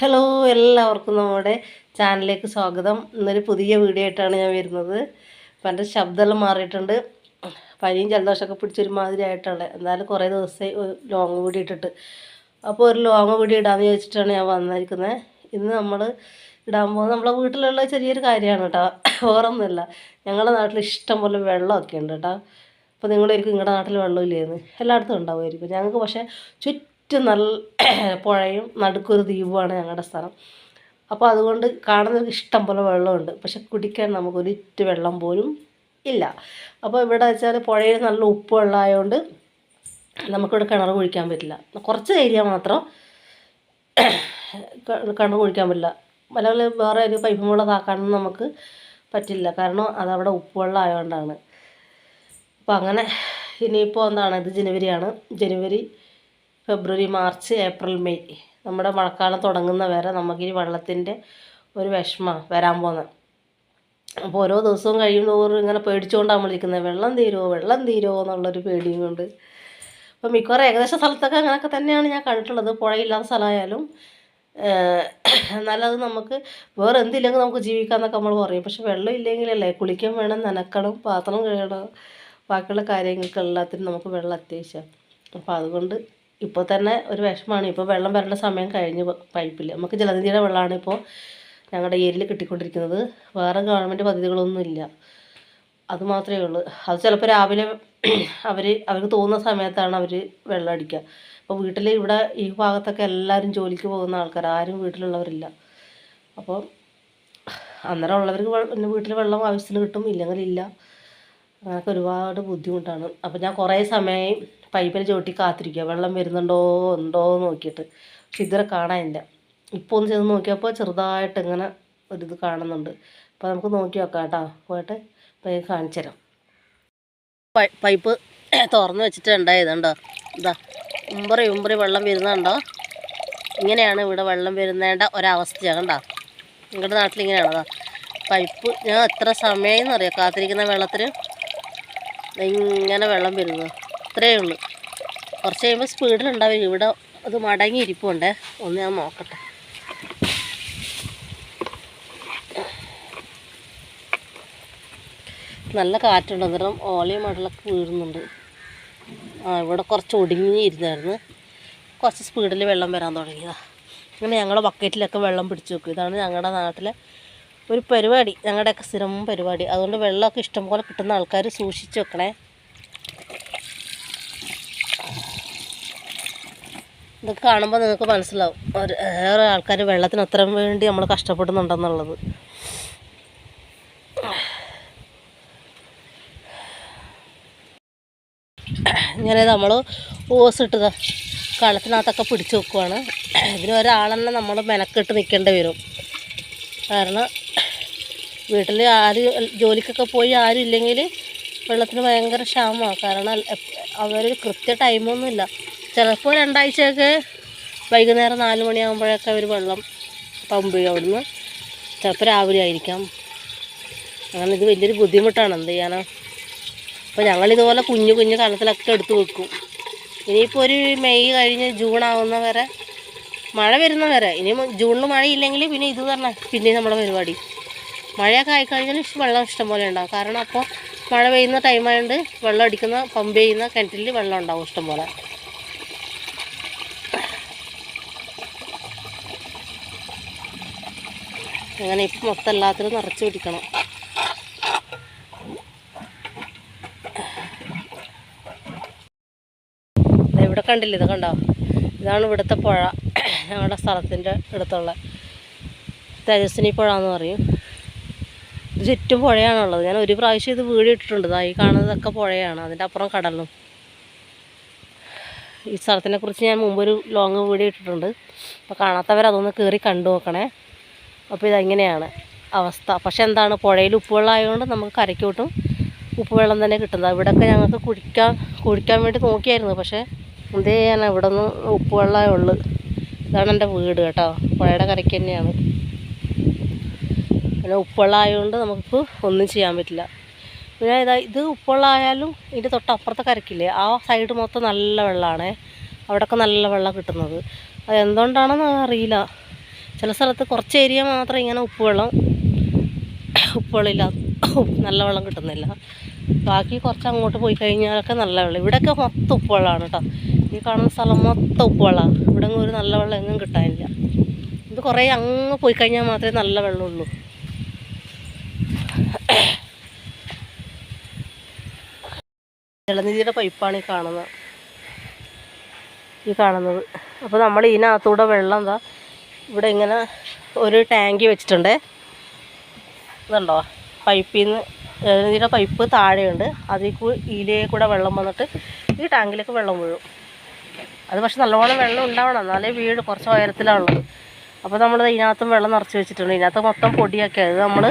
Hello എല്ലാവർക്കും നമ്മുടെ ചാനലിലേക്ക് സ്വാഗതം. ഇന്നൊരു പുതിയ വീഡിയോ ആയിട്ടാണ് ഞാൻ വരുന്നത്. അപ്പം എന്റെ ശബ്ദമെല്ലാം മാറിയിട്ടുണ്ട്. പനിയും ജലദോഷമൊക്കെ പിടിച്ചൊരുമാതിരി ആയിട്ടുള്ളത് എന്നാലും കുറേ ദിവസമായി ലോങ് വീഡിയോ ഇട്ടിട്ട്. അപ്പോൾ ഒരു ലോങ് വീഡിയോ ഇടാമെന്ന് ചോദിച്ചിട്ടാണ് ഞാൻ വന്നിരിക്കുന്നത്. ഇന്ന് നമ്മൾ ഇടാൻ പോകുന്നത് നമ്മളെ വീട്ടിലുള്ള ചെറിയൊരു കാര്യമാണ് കേട്ടോ. വേറൊന്നുമില്ല. ഞങ്ങളുടെ നാട്ടിൽ ഇഷ്ടം പോലെ വെള്ളമൊക്കെ ഉണ്ട് കേട്ടോ. അപ്പോൾ നിങ്ങളായിരിക്കും നിങ്ങളുടെ നാട്ടിൽ വെള്ളമില്ലായിരുന്നു എല്ലായിടത്തും ഉണ്ടാവുമായിരിക്കും. ഞങ്ങൾക്ക് പക്ഷേ ചുറ്റും നല്ല പുഴയും നടുക്കൊരു ദ്വീപുമാണ് ഞങ്ങളുടെ സ്ഥലം. അപ്പോൾ അതുകൊണ്ട് കാണുന്നവർക്ക് ഇഷ്ടം പോലെ വെള്ളമുണ്ട്. പക്ഷെ കുടിക്കാൻ നമുക്കൊരിറ്റ് വെള്ളം പോലും ഇല്ല. അപ്പോൾ ഇവിടെ വെച്ചാൽ പുഴയിൽ നല്ല ഉപ്പ് വെള്ളമായതുകൊണ്ട് നമുക്കിവിടെ കിണർ കുഴിക്കാൻ പറ്റില്ല. കുറച്ച് ഏരിയ മാത്രം കിണർ കുഴിക്കാൻ പറ്റില്ല. അല്ലെങ്കിൽ വേറെ ഒരു പൈപ്പ് വെള്ളം ഇതാക്കാനൊന്നും നമുക്ക് പറ്റില്ല. കാരണം അതവിടെ ഉപ്പ് വെള്ളം ആയതുകൊണ്ടാണ് അപ്പോൾ അങ്ങനെ ഇനിയിപ്പോൾ എന്താണ്? ഇത് ജനുവരിയാണ്. ജനുവരി ഫെബ്രുവരി മാർച്ച് ഏപ്രിൽ മെയ്. നമ്മുടെ മഴക്കാലം തുടങ്ങുന്ന വരെ നമുക്ക് ഈ വെള്ളത്തിന്റെ ഒരു വിഷമമാണ് വരാൻ പോകുന്നത്. അപ്പോൾ ഓരോ ദിവസവും കഴിയുന്ന തോറും ഇങ്ങനെ പേടിച്ചുകൊണ്ടാണ് നമ്മളിരിക്കുന്നത് വെള്ളം തീരുമോ വെള്ളം തീരുമോ എന്നുള്ളൊരു പേടിയും കൊണ്ട്. അപ്പോൾ മിക്കവാറും ഏകദേശം സ്ഥലത്തൊക്കെ അങ്ങനെയൊക്കെ തന്നെയാണ് ഞാൻ കണ്ടിട്ടുള്ളത്. പുഴയില്ലാത്ത സ്ഥലമായാലും എന്നാലത് നമുക്ക് വേറെ എന്തില്ലെങ്കിൽ നമുക്ക് ജീവിക്കാമെന്നൊക്കെ നമ്മൾ പറയും. പക്ഷെ വെള്ളം ഇല്ലെങ്കിലല്ലേ? കുളിക്കാൻ വേണം നനക്കണം പാത്രം കഴുകണം ബാക്കിയുള്ള കാര്യങ്ങൾക്ക് എല്ലാത്തിനും നമുക്ക് വെള്ളം അത്യാവശ്യമാണ്. അപ്പോൾ അതുകൊണ്ട് ഇപ്പോൾ തന്നെ ഒരു വിഷമമാണ് ഇപ്പോൾ വെള്ളം വരേണ്ട സമയം കഴിഞ്ഞ് പൈപ്പിൽ നമുക്ക് ജലനിധിയുടെ വെള്ളമാണ് ഇപ്പോൾ ഞങ്ങളുടെ ഏരിയയിൽ കിട്ടിക്കൊണ്ടിരിക്കുന്നത്. വേറെ ഗവൺമെന്റ് പദ്ധതികളൊന്നുമില്ല അത് മാത്രമേ ഉള്ളൂ. അത് ചിലപ്പോൾ രാവിലെ അവർ അവർക്ക് തോന്നുന്ന സമയത്താണ് അവർ വെള്ളം അടിക്കുക അപ്പോൾ വീട്ടിൽ ഇവിടെ ഈ ഭാഗത്തൊക്കെ എല്ലാവരും ജോലിക്ക് പോകുന്ന ആൾക്കാർ ആരും വീട്ടിലുള്ളവരില്ല. അപ്പോൾ അന്നേരം ഉള്ളവർക്ക് വീട്ടിൽ വെള്ളം ആവശ്യത്തിന് കിട്ടും ഇല്ലെങ്കിൽ ഇല്ല അങ്ങനെയൊക്കെ ഒരുപാട് ബുദ്ധിമുട്ടാണ്. അപ്പോൾ ഞാൻ കുറേ സമയം പൈപ്പിൽ ചവിട്ടി കാത്തിരിക്കുക. വെള്ളം വരുന്നുണ്ടോ? ഉണ്ടോ എന്ന് നോക്കിയിട്ട്. പക്ഷെ ഇതുവരെ കാണാനില്ല. ഇപ്പോൾ ഒന്ന് ചെന്ന് നോക്കിയപ്പോൾ ചെറുതായിട്ട് ഇങ്ങനെ ഒരിത് കാണുന്നുണ്ട്. അപ്പോൾ നമുക്ക് നോക്കി നോക്കാം കേട്ടോ. പോയിട്ട് ഞാൻ കാണിച്ചു തരാം. പൈപ്പ് തുറന്ന് വെച്ചിട്ട് ഉണ്ടായതുണ്ടോ ഇതാ ഉമ്പറി ഉമ്പറി വെള്ളം വരുന്നുണ്ടോ? ഇങ്ങനെയാണ് ഇവിടെ വെള്ളം വരുന്നേണ്ട ഒരവസ്ഥയാണ് കണ്ടോ? നിങ്ങളുടെ നാട്ടിൽ ഇങ്ങനെയാണോ? പൈപ്പ് ഞാൻ എത്ര സമയം എന്നറിയാം? കാത്തിരിക്കുന്ന വെള്ളത്തിന്? ഇങ്ങനെ വെള്ളം വരുന്നത്. ഇത്രയേ ഉള്ളൂ. കുറച്ച് കഴിയുമ്പോൾ സ്പീഡിലുണ്ടാവും ഇവിടെ അത് മടങ്ങി ഇരിപ്പുണ്ടേ ഒന്ന് ഞാൻ നോക്കട്ടെ. നല്ല കാറ്റുണ്ട്. അന്നേരം ഓലയും മടലൊക്കെ വീഴുന്നുണ്ട്. ആ ഇവിടെ കുറച്ച് ഒടുങ്ങിയിരുന്നായിരുന്നു കുറച്ച് സ്പീഡിൽ വെള്ളം വരാൻ തുടങ്ങിയതാണ് അങ്ങനെ ഞങ്ങളുടെ ബക്കറ്റിലൊക്കെ വെള്ളം പിടിച്ചു വെക്കും. ഇതാണ് ഞങ്ങളുടെ നാട്ടിലെ ഒരു പരിപാടി. ഞങ്ങളുടെയൊക്കെ സ്ഥിരം പരിപാടി. അതുകൊണ്ട് വെള്ളമൊക്കെ ഇഷ്ടംപോലെ കിട്ടുന്ന ആൾക്കാർ സൂക്ഷിച്ച് വെക്കണേ. ഇതൊക്കെ കാണുമ്പോൾ നിങ്ങൾക്ക് മനസ്സിലാവും. ഒരു വേറെ ആൾക്കാർ വെള്ളത്തിന് അത്ര വേണ്ടി നമ്മൾ കഷ്ടപ്പെടുന്നുണ്ടെന്നുള്ളത്. ഇങ്ങനെ നമ്മൾ ഓസ് ഇട്ടത് കളത്തിനകത്തൊക്കെ പിടിച്ചു വെക്കുവാണ്. ഇതിന് ഒരാളെന്നെ നമ്മൾ മെനക്കെട്ട് നിൽക്കേണ്ടി വരും. കാരണം വീട്ടിൽ ആര് ജോലിക്കൊക്കെ പോയി ആരും ഇല്ലെങ്കിൽ വെള്ളത്തിന് ഭയങ്കര ക്ഷാമമാണ് കാരണം അവരൊരു കൃത്യ ടൈമൊന്നുമില്ല ചിലപ്പോൾ രണ്ടാഴ്ചയൊക്കെ വൈകുന്നേരം നാല് മണിയാകുമ്പോഴൊക്കെ അവർ വെള്ളം പമ്പ് ചെയ്യും അവിടുന്ന്. ചിലപ്പോൾ രാവിലെ ആയിരിക്കാം. അങ്ങനെ ഇത് വലിയൊരു ബുദ്ധിമുട്ടാണ്. എന്ത് ചെയ്യാനാ? അപ്പോൾ ഞങ്ങളിതുപോലെ കുഞ്ഞു കുഞ്ഞു കണത്തിലൊക്കെ എടുത്ത് വെക്കും. ഇനിയിപ്പോൾ ഒരു മെയ് കഴിഞ്ഞ് ജൂൺ ആവുന്ന വരെ മഴ വരുന്ന വരെ. ഇനി ജൂണിൽ മഴയില്ലെങ്കിൽ പിന്നെ ഇത് പറഞ്ഞാൽ പിന്നെ നമ്മുടെ പരിപാടി. മഴയൊക്കെ ആയിക്കഴിഞ്ഞാൽ വെള്ളം ഇഷ്ടംപോലെ ഉണ്ടാവും. കാരണം അപ്പോൾ മഴ പെയ്യുന്ന ടൈമായതുകൊണ്ട് വെള്ളം അടിക്കുന്ന പമ്പ് ചെയ്യുന്ന കിണറ്റിൽ വെള്ളം ഉണ്ടാവും ഇഷ്ടംപോലെ അങ്ങനെ ഇപ്പം മൊത്തം എല്ലാത്തിലും നിറച്ച് പിടിക്കണം. ഇവിടെ കണ്ടില്ല ഇത് കണ്ടോ? ഇതാണ് ഇവിടുത്തെ പുഴ. ഞങ്ങളുടെ സ്ഥലത്തിന്റെ അടുത്തുള്ള തേജസ്വിനി പുഴ എന്ന് പറയും. ഇത് ചുറ്റും പുഴയാണുള്ളത്. ഞാൻ ഒരു പ്രാവശ്യം ഇത് വീട് ഇട്ടിട്ടുണ്ട്. ഈ കാണുന്നതൊക്കെ പുഴയാണ്. അതിന്റെ അപ്പുറം കടലും. ഈ സ്ഥലത്തിനെ കുറിച്ച് ഞാൻ മുമ്പൊരു ലോങ് വീഡിയോ ഇട്ടിട്ടുണ്ട്. അപ്പോൾ കാണാത്തവർ അതൊന്ന് കയറി കണ്ടു നോക്കണേ. അപ്പോൾ ഇതെങ്ങനെയാണ് അവസ്ഥ. പക്ഷെ എന്താണ് പുഴയിൽ ഉപ്പുവെള്ളമായതുകൊണ്ട് നമുക്ക് കരയ്ക്കോട്ടും ഉപ്പുവെള്ളം തന്നെ കിട്ടുന്നത്. ഇവിടെയൊക്കെ ഞങ്ങൾക്ക് കുടിക്കാൻ കുടിക്കാൻ വേണ്ടി നോക്കിയായിരുന്നു. പക്ഷേ എന്ത് ചെയ്യാനാണ് ഇവിടെ നിന്ന് ഉപ്പുവെള്ളമേ ഉള്ളു. ഇതാണ് എന്റെ വീട് കേട്ടോ. പുഴയുടെ കരയ്ക്ക് തന്നെയാണ്. പിന്നെ ഉപ്പുവെള്ളമായതുകൊണ്ട് നമുക്ക് ഒന്നും ചെയ്യാൻ പറ്റില്ല. പിന്നെ ഇതാ ഇത് ഉപ്പുവെള്ളമായാലും ഇതിന്റെ തൊട്ടപ്പുറത്തെ കരയ്ക്കില്ലേ ആ സൈഡ് മൊത്തം നല്ല വെള്ളമാണ്. അവിടെയൊക്കെ നല്ല വെള്ളം കിട്ടുന്നത്. അത് എന്തുകൊണ്ടാണെന്ന് അറിയില്ല. ചില സ്ഥലത്ത് കുറച്ച് ഏരിയ മാത്രം ഇങ്ങനെ ഉപ്പുവെള്ളം ഉപ്പുവെള്ളമില്ല നല്ല വെള്ളം കിട്ടുന്നില്ല. ബാക്കി കുറച്ച് അങ്ങോട്ട് പോയി കഴിഞ്ഞാലൊക്കെ നല്ല വെള്ളം. ഇവിടെയൊക്കെ മൊത്തം ഉപ്പുവെള്ളമാണ് കേട്ടോ ഈ കാണുന്ന സ്ഥലം മൊത്തം ഉപ്പുവെള്ളമാണ് ഇവിടെ ഒരു നല്ല വെള്ളം എങ്ങും കിട്ടാനില്ല. ഇത് കുറേ അങ്ങ് പോയി കഴിഞ്ഞാൽ മാത്രമേ നല്ല വെള്ളമുള്ളൂ. ജലനിധിയുടെ പൈപ്പാണ് ഈ കാണുന്നത്. ഈ കാണുന്നത്. അപ്പോൾ നമ്മൾ ഇതിനകത്തൂടെ വെള്ളം എന്താ ഇവിടെ ഇങ്ങനെ ഒരു ടാങ്കി വെച്ചിട്ടുണ്ട്. ഇതുണ്ടോ? പൈപ്പിൽ നിന്ന് ഇതിന്റെ പൈപ്പ് താഴെയുണ്ട്. അതിൽ കൂടി ഇതിലേ കൂടെ വെള്ളം വന്നിട്ട് ഈ ടാങ്കിലേക്ക് വെള്ളം വീഴും. അത് പക്ഷെ നല്ലവണ്ണം വെള്ളം ഉണ്ടാവണം. എന്നാലേ വീട് കുറച്ച് ഉയരത്തിലാണുള്ളത് അപ്പോൾ നമ്മൾ ഇതിനകത്തും വെള്ളം നിറച്ച് വെച്ചിട്ടുണ്ട്. ഇതിനകത്ത് മൊത്തം പൊടിയൊക്കെ അത് നമ്മൾ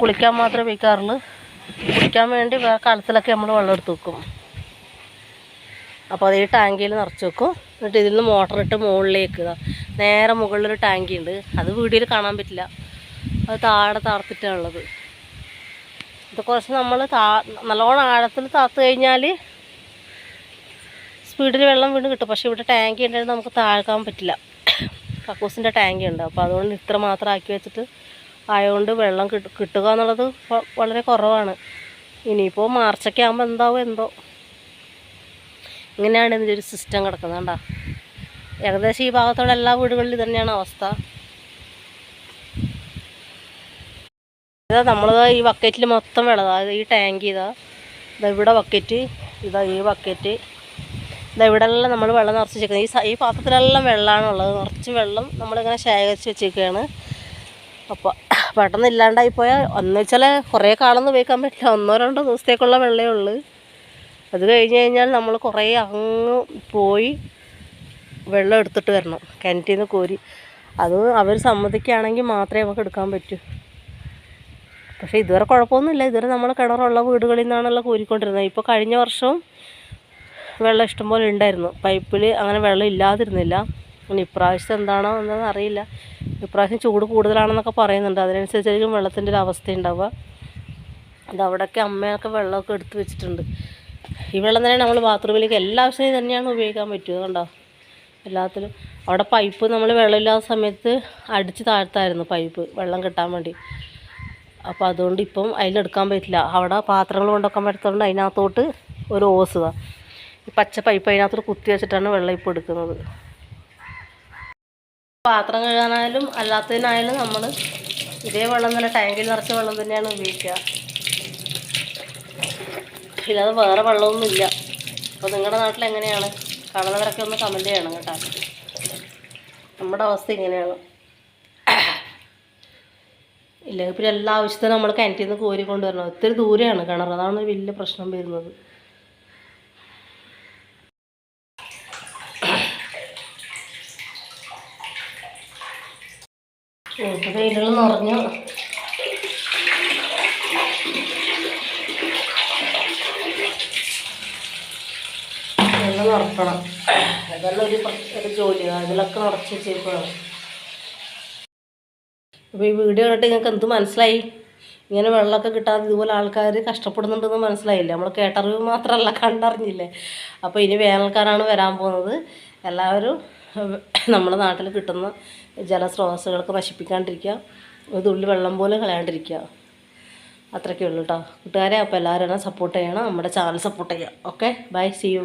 കുളിക്കാൻ മാത്രമേ ഉപയോഗിക്കാറുള്ളൂ. കുളിക്കാൻ വേണ്ടി വേറെ കാലത്തിലൊക്കെ നമ്മൾ വെള്ളം എടുത്ത് വെക്കും. അപ്പോൾ അത് ഈ ടാങ്കിയിൽ നിറച്ച് വെക്കും. എന്നിട്ട് ഇതിൽ നിന്ന് മോട്ടർ ഇട്ട് മുകളിലേക്ക് നേരെ മുകളിലൊരു ടാങ്കി ഉണ്ട്. അത് വീഡിയോയിൽ കാണാൻ പറ്റില്ല. അത് താഴെ താർത്തിട്ടാണുള്ളത് ഇത് കുറച്ച് നമ്മൾ നല്ലോണം ആഴത്തിൽ താത്ത് കഴിഞ്ഞാൽ സ്പീഡിൽ വെള്ളം വീണ്ടും കിട്ടും. പക്ഷേ ഇവിടെ ടാങ്കി ഉണ്ടായിരുന്നു നമുക്ക് താഴ്ക്കാൻ പറ്റില്ല. കക്കൂസിന്റെ ടാങ്കി ഉണ്ട്. അപ്പോൾ അതുകൊണ്ട് ഇത്ര മാത്രം ആക്കി വെച്ചിട്ട് ആയതുകൊണ്ട് വെള്ളം കിട്ട കിട്ടുക എന്നുള്ളത് വളരെ കുറവാണ്. ഇനിയിപ്പോൾ മാർച്ചൊക്കെ ആകുമ്പോൾ എന്താവും എന്തോ. ഇങ്ങനെയാണ് ഇതിന്റെ ഒരു സിസ്റ്റം കിടക്കുന്നത് കണ്ടോ? ഏകദേശം ഈ ഭാഗത്തുള്ള എല്ലാ വീടുകളിലും തന്നെയാണ് അവസ്ഥ. ഇതാ നമ്മൾ ഈ ബക്കറ്റിൽ മൊത്തം വെള്ളം അതായത് ഈ ടാങ്ക് ഇതാ. ഇതാ ഇവിടെ ബക്കറ്റ് ഇതാ ഈ ബക്കറ്റ് ഇതാ ഇവിടെ എല്ലാം നമ്മൾ വെള്ളം നിറച്ച് വെച്ചേക്കുന്നത്. ഈ ഈ പാത്രത്തിലെല്ലാം വെള്ളമാണുള്ളത് നിറച്ച് വെള്ളം നമ്മളിങ്ങനെ ശേഖരിച്ച് വെച്ചേക്കുകയാണ് അപ്പോൾ പെട്ടെന്ന് ഇല്ലാണ്ടായി പോയാൽ ഒന്ന് വെച്ചാൽ കുറേ കാലമൊന്നും ഉപയോഗിക്കാൻ പറ്റില്ല. ഒന്നോ രണ്ടോ ദിവസത്തേക്കുള്ള വെള്ളമേ ഉള്ളൂ. അത് കഴിഞ്ഞ് കഴിഞ്ഞാൽ നമ്മൾ കുറേ അങ്ങ് പോയി വെള്ളം എടുത്തിട്ട് വരണം കിണറ്റിൽ നിന്ന് കോരി. അത് അവർ സമ്മതിക്കുകയാണെങ്കിൽ മാത്രമേ നമുക്ക് എടുക്കാൻ പറ്റൂ. പക്ഷേ ഇതുവരെ കുഴപ്പമൊന്നുമില്ല. ഇതുവരെ നമ്മൾ കിണറുള്ള വീടുകളിൽ നിന്നാണല്ലോ കോരിക്കൊണ്ടിരുന്നത്. ഇപ്പോൾ കഴിഞ്ഞ വർഷവും വെള്ളം ഇഷ്ടംപോലെ ഉണ്ടായിരുന്നു. പൈപ്പിൽ അങ്ങനെ വെള്ളം ഇല്ലാതിരുന്നില്ല. ഇനി ഇപ്രാവശ്യം എന്താണോ എന്നൊന്നും അറിയില്ല. ഇപ്രാവശ്യം ചൂട് കൂടുതലാണെന്നൊക്കെ പറയുന്നുണ്ട്. അതിനനുസരിച്ചായിരിക്കും വെള്ളത്തിന്റെ ഒരു അവസ്ഥ ഉണ്ടാവുക. അതവിടെയൊക്കെ അമ്മയൊക്കെ വെള്ളമൊക്കെ എടുത്തു വെച്ചിട്ടുണ്ട്. ഈ വെള്ളം തന്നെ നമ്മൾ ബാത്റൂമിലേക്ക് എല്ലാ ആവശ്യത്തിനും തന്നെയാണ് ഉപയോഗിക്കാൻ പറ്റുക കണ്ടോ? എല്ലാത്തിലും. അവിടെ പൈപ്പ് നമ്മൾ വെള്ളമില്ലാത്ത സമയത്ത് അടിച്ച് താഴ്ത്തായിരുന്നു പൈപ്പ് വെള്ളം കിട്ടാൻ വേണ്ടി. അപ്പോൾ അതുകൊണ്ട് ഇപ്പം അതിലെടുക്കാൻ പറ്റില്ല. അവിടെ പാത്രങ്ങൾ കൊണ്ടൊക്കെ പറ്റത്തുകൊണ്ട് അതിനകത്തോട്ട് ഒരു ഓസ് ഈ പച്ച പൈപ്പ് അതിനകത്തോട്ട് കുത്തി വെച്ചിട്ടാണ് വെള്ളം ഇപ്പോൾ എടുക്കുന്നത്. പാത്രം കഴുകാനായാലും അല്ലാത്തതിനായാലും നമ്മൾ ഇതേ വെള്ളം തന്നെ ടാങ്കിൽ നിറച്ച വെള്ളം തന്നെയാണ് ഉപയോഗിക്കുക. ഇല്ലാതെ വേറെ വെള്ളമൊന്നുമില്ല. അപ്പോൾ നിങ്ങളുടെ നാട്ടിൽ എങ്ങനെയാണ്? കാണുന്നവരൊക്കെ ഒന്ന് കമന്റ് ചെയ്യണം കേട്ടോ. നമ്മുടെ അവസ്ഥ ഇങ്ങനെയാണ്. ഇല്ലെങ്കിൽ പിന്നെ എല്ലാ ആവശ്യത്തിനും നമ്മൾ കിണറ്റിൽ നിന്ന് കോരി കൊണ്ടുവരണം ഒത്തിരി ദൂരെയാണ് കിണർ. അതാണ് വലിയ പ്രശ്നം വരുന്നത്. ഇപ്പോൾ വെയിലുകൾ നിറഞ്ഞു. വെള്ളം നിറക്കണം അതെല്ലാം ഒരു ഒരു ജോലിയാണ് അതിലൊക്കെ നിറച്ച് വെച്ചേക്കുകയാണ് അപ്പോൾ ഈ വീഡിയോ കണ്ടിട്ട് നിങ്ങൾക്ക് എന്ത് മനസ്സിലായി? ഇങ്ങനെ വെള്ളമൊക്കെ കിട്ടാതെ ഇതുപോലെ ആൾക്കാർ കഷ്ടപ്പെടുന്നുണ്ടെന്ന് മനസ്സിലായില്ല? നമ്മൾ കേട്ടറിവ് മാത്രമല്ല കണ്ടറിഞ്ഞില്ലേ? അപ്പോൾ ഇനി വേനൽക്കാരാണ് വരാൻ പോകുന്നത്. എല്ലാവരും നമ്മുടെ നാട്ടിൽ കിട്ടുന്ന ജലസ്രോതസ്സുകളൊക്കെ നശിപ്പിക്കാണ്ടിരിക്കുക. ഒരു തുള്ളി വെള്ളം പോലും കളയാണ്ടിരിക്കുക. അത്രയ്ക്കേ ഉള്ളൂ കേട്ടോ കൂട്ടുകാരെ അപ്പോൾ എല്ലാവരും സപ്പോർട്ട് ചെയ്യണം. നമ്മുടെ ചാനൽ സപ്പോർട്ട് ചെയ്യുക ഓക്കെ ബൈ സി യു